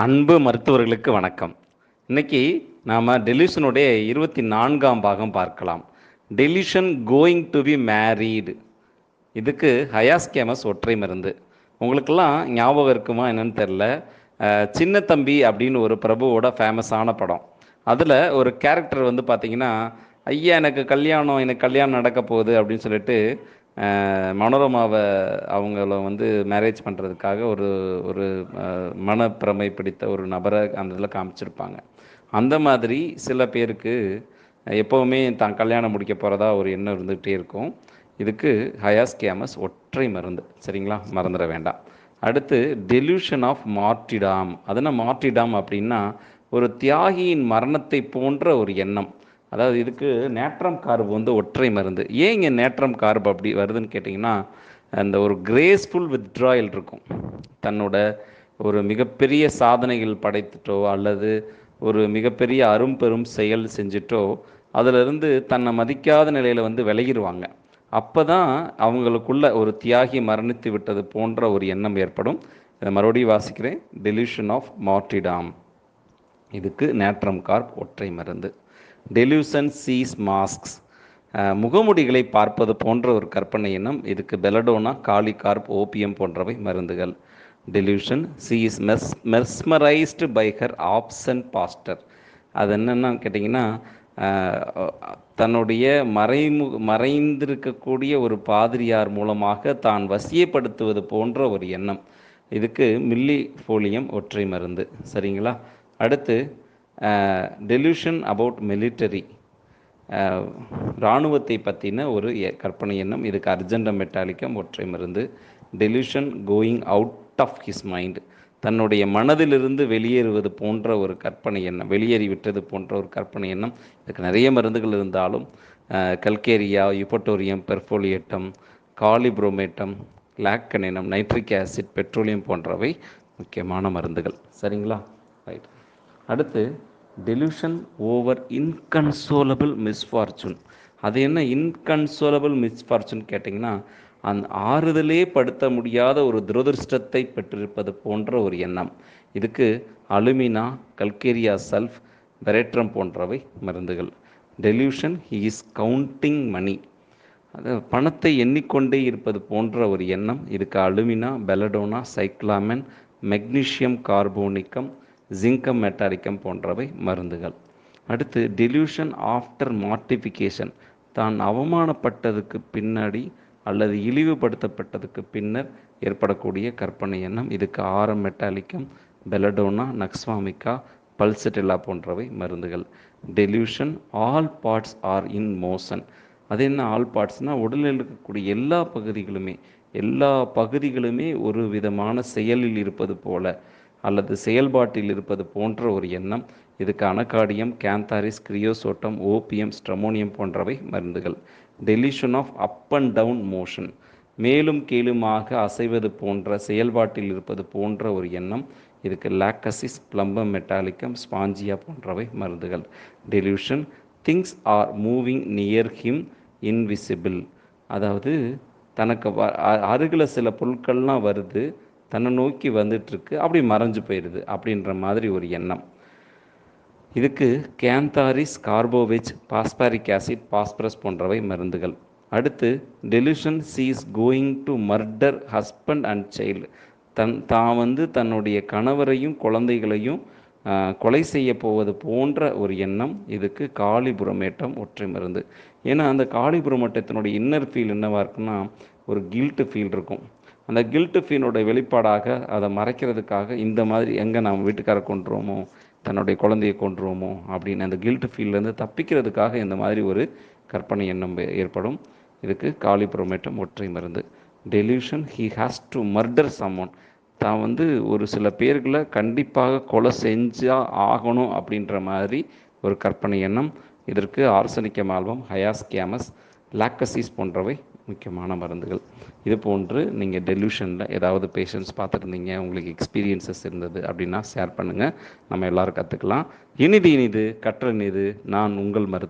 அன்பு மருத்துவர்களுக்கு வணக்கம். இன்னைக்கு நாம் டெலிஷனுடைய இருபத்தி நான்காம் பாகம் பார்க்கலாம். Delusion going to be married இதுக்கு ஹயாஸ்கேமஸ் ஒற்றை மருந்து. உங்களுக்கெல்லாம் ஞாபகம் இருக்குமா என்னன்னு தெரில சின்ன தம்பி அப்படின்னு ஒரு பிரபுவோட ஃபேமஸான படம். அதில் ஒரு கேரக்டர் வந்து பார்த்திங்கன்னா ஐயா எனக்கு கல்யாணம் எனக்கு கல்யாணம் நடக்க போகுது அப்படின்னு சொல்லிட்டு மனோரமாவை அவங்கள வந்து மேரேஜ் பண்ணுறதுக்காக ஒரு ஒரு மனப்பிரமை பிடித்த ஒரு நபரை அந்த இதில் காமிச்சிருப்பாங்க. அந்த மாதிரி சில பேருக்கு எப்போவுமே தான் கல்யாணம் முடிக்க போகிறதா ஒரு எண்ணம் இருந்துகிட்டே இருக்கும். இதுக்கு ஹயாஸ்கேமஸ் ஒற்றை மருந்து. சரிங்களா? மறந்துட வேண்டாம். அடுத்து டெலியூஷன் ஆஃப் மார்டிடாம் அதனால் மார்டிடாம் அப்படின்னா ஒரு தியாகியின் மரணத்தை போன்ற ஒரு எண்ணம். அதாவது இதுக்கு நேற்றம் கார்பு வந்து ஒற்றை மருந்து. ஏன் இங்கே நேற்றம் கார்பு அப்படி வருதுன்னு கேட்டிங்கன்னா அந்த ஒரு கிரேஸ்ஃபுல் வித்ட்ராயல் இருக்கும். தன்னோட ஒரு மிகப்பெரிய சாதனைகள் படைத்துட்டோ அல்லது ஒரு மிகப்பெரிய அரும்பெரும் செயல் செஞ்சுட்டோ அதிலிருந்து தன்னை மதிக்காத நிலையில் வந்து விலகிடுவாங்க அப்போ தான் அவங்களுக்குள்ள ஒரு தியாகி மரணித்து விட்டது போன்ற ஒரு எண்ணம் ஏற்படும். இதை மறுபடியும் வாசிக்கிறேன். டெலிஷன் ஆஃப் மார்டிடாம் இதுக்கு நேட்ரம் கார்ப் ஒற்றை மருந்து. டெலியூசன் சீஸ் மாஸ்க்ஸ் முகமுடிகளை பார்ப்பது போன்ற ஒரு கற்பனை எண்ணம் இதுக்கு பெலடோனா காலிகார்ப் ஓபியம் போன்றவை மருந்துகள். Delusion she's mes mesmerised by her absent pastor அது என்னென்னு கேட்டிங்கன்னா தன்னுடைய மறைமு மறைந்திருக்கக்கூடிய ஒரு பாதிரியார் மூலமாக தான் வசியப்படுத்துவது போன்ற ஒரு எண்ணம். இதுக்கு மில்லி ஃபோலியம் ஒற்றை மருந்து. சரிங்களா? அடுத்து டெலியூஷன் அபவுட் மிலிட்டரி இராணுவத்தை பற்றின ஒரு எ- கற்பனை எண்ணம். இதுக்கு அர்ஜென்டம் மெட்டாலிக்கம் ஒற்றை மருந்து. Delusion going out of his mind தன்னுடைய மனதிலிருந்து வெளியேறுவது போன்ற ஒரு கற்பனை எண்ணம். வெளியேறி விட்டது போன்ற ஒரு கற்பனை எண்ணம். இதுக்கு நிறைய மருந்துகள் இருந்தாலும் calcarea eupatorium perfoliatum kali bromatum lac caninum nitric acid petroleum போன்றவை முக்கியமான மருந்துகள். சரிங்களா? ரைட் அடுத்து டெலியூஷன் ஓவர் இன்கன்சோலபிள் மிஸ்ஃபார்ச்சூன் அது என்ன இன்கன்சோலபிள் மிஸ்ஃபார்ச்சூன் கேட்டிங்கன்னா அந்த ஆறுதலே படுத்த முடியாத ஒரு துரதிருஷ்டத்தை பெற்றிருப்பது போன்ற ஒரு எண்ணம். இதுக்கு அலுமினா கல்கேரியா சல்ஃப் பெரேட்ரம் போன்றவை மருந்துகள். Delusion he is counting money அது பணத்தை எண்ணிக்கொண்டே இருப்பது போன்ற ஒரு எண்ணம். இதுக்கு alumina belladonna cyclamen magnesium carbonicum zincum metallicum போன்றவை மருந்துகள். அடுத்து டெலியூஷன் ஆஃப்டர் மார்டிஃபிகேஷன் தான் அவமானப்பட்டதுக்கு பின்னாடி அல்லது இழிவுபடுத்தப்பட்டதுக்கு பின்னர் ஏற்படக்கூடிய கற்பனை எண்ணம். இதுக்கு ஆரம் மெட்டாலிக்கம் பெலடோனா நக்ஸ்வாமிக்கா பல்செட்டில்லா போன்றவை மருந்துகள். Delusion all parts are in motion அது என்ன ஆல் பார்ட்ஸ்னால் உடலில் இருக்கக்கூடிய எல்லா பகுதிகளுமே எல்லா பகுதிகளுமே ஒரு விதமான செயலில் இருப்பது போல. அல்லது செயல்பாட்டில் இருப்பது போன்ற ஒரு எண்ணம் இதுக்கு அனகாடியம் கேந்தாரிஸ் கிரியோசோட்டம் ஓபியம் ஸ்ட்ரமோனியம் போன்றவை மருந்துகள். Delusion of up and down motion மேலும் கீழுமாக அசைவது போன்ற செயல்பாட்டில் இருப்பது போன்ற ஒரு எண்ணம் இதுக்கு லாக்கசிஸ் பிளம்பம் மெட்டாலிக்கம் ஸ்பாஞ்சியா போன்றவை மருந்துகள். Delusion things are moving near him invisible அதாவது தனக்கு வ அருகில் சில பொருட்கள்லாம் வருது தன்னை நோக்கி வந்துட்டுருக்கு. அப்படி மறைஞ்சு போயிடுது அப்படின்ற மாதிரி ஒரு எண்ணம். இதுக்கு cantharis carbo veg phosphoric acid phosphorus போன்றவை மருந்துகள். அடுத்து delusion she's going to murder husband and child. தன் தான் வந்து தன்னுடைய கணவரையும் குழந்தைகளையும் கொலை செய்ய போவது போன்ற ஒரு எண்ணம் இதுக்கு காளிபுரமேட்டம் ஒற்றை மருந்து. ஏன்னா அந்த காளிபுரமேட்டத்தினுடைய இன்னர் ஃபீல் என்னவா இருக்குன்னா ஒரு கில்ட்டு ஃபீல் இருக்கும். அந்த கில்ட்டு ஃபீனோட வெளிப்பாடாக அதை மறைக்கிறதுக்காக இந்த மாதிரி எங்கே நாம் வீட்டுக்கார கொண்டுருவோமோ தன்னுடைய குழந்தையை கொண்டுருவோமோ அப்படின்னு அந்த கில்ட்டு ஃபீல்லேருந்து தப்பிக்கிறதுக்காக இந்த மாதிரி ஒரு கற்பனை எண்ணம் ஏற்படும். இதுக்கு காலிப்ரோமேட்டம் ஒற்றை மருந்து. Delusion he has to murder someone தான் வந்து ஒரு சில பேர்களை கண்டிப்பாக கொலை செஞ்சால் ஆகணும் அப்படின்ற மாதிரி ஒரு கற்பனை எண்ணம். இதற்கு ஆர்சனிக்கம் ஆல்பம் ஹயாஸ்கேமஸ் லாக்கசிஸ் போன்றவை முக்கியமான மருந்துகள். இது போன்று நீங்கள் டெலியூஷனில் ஏதாவது பேஷண்ட்ஸ் பார்த்துருந்தீங்க உங்களுக்கு எக்ஸ்பீரியன்சஸ் இருந்தது அப்படின்னா ஷேர் பண்ணுங்கள் நம்ம எல்லாரும் கற்றுக்கலாம் இனிது இனிது கற்ற இனிது நான் உங்கள் மருத்துவ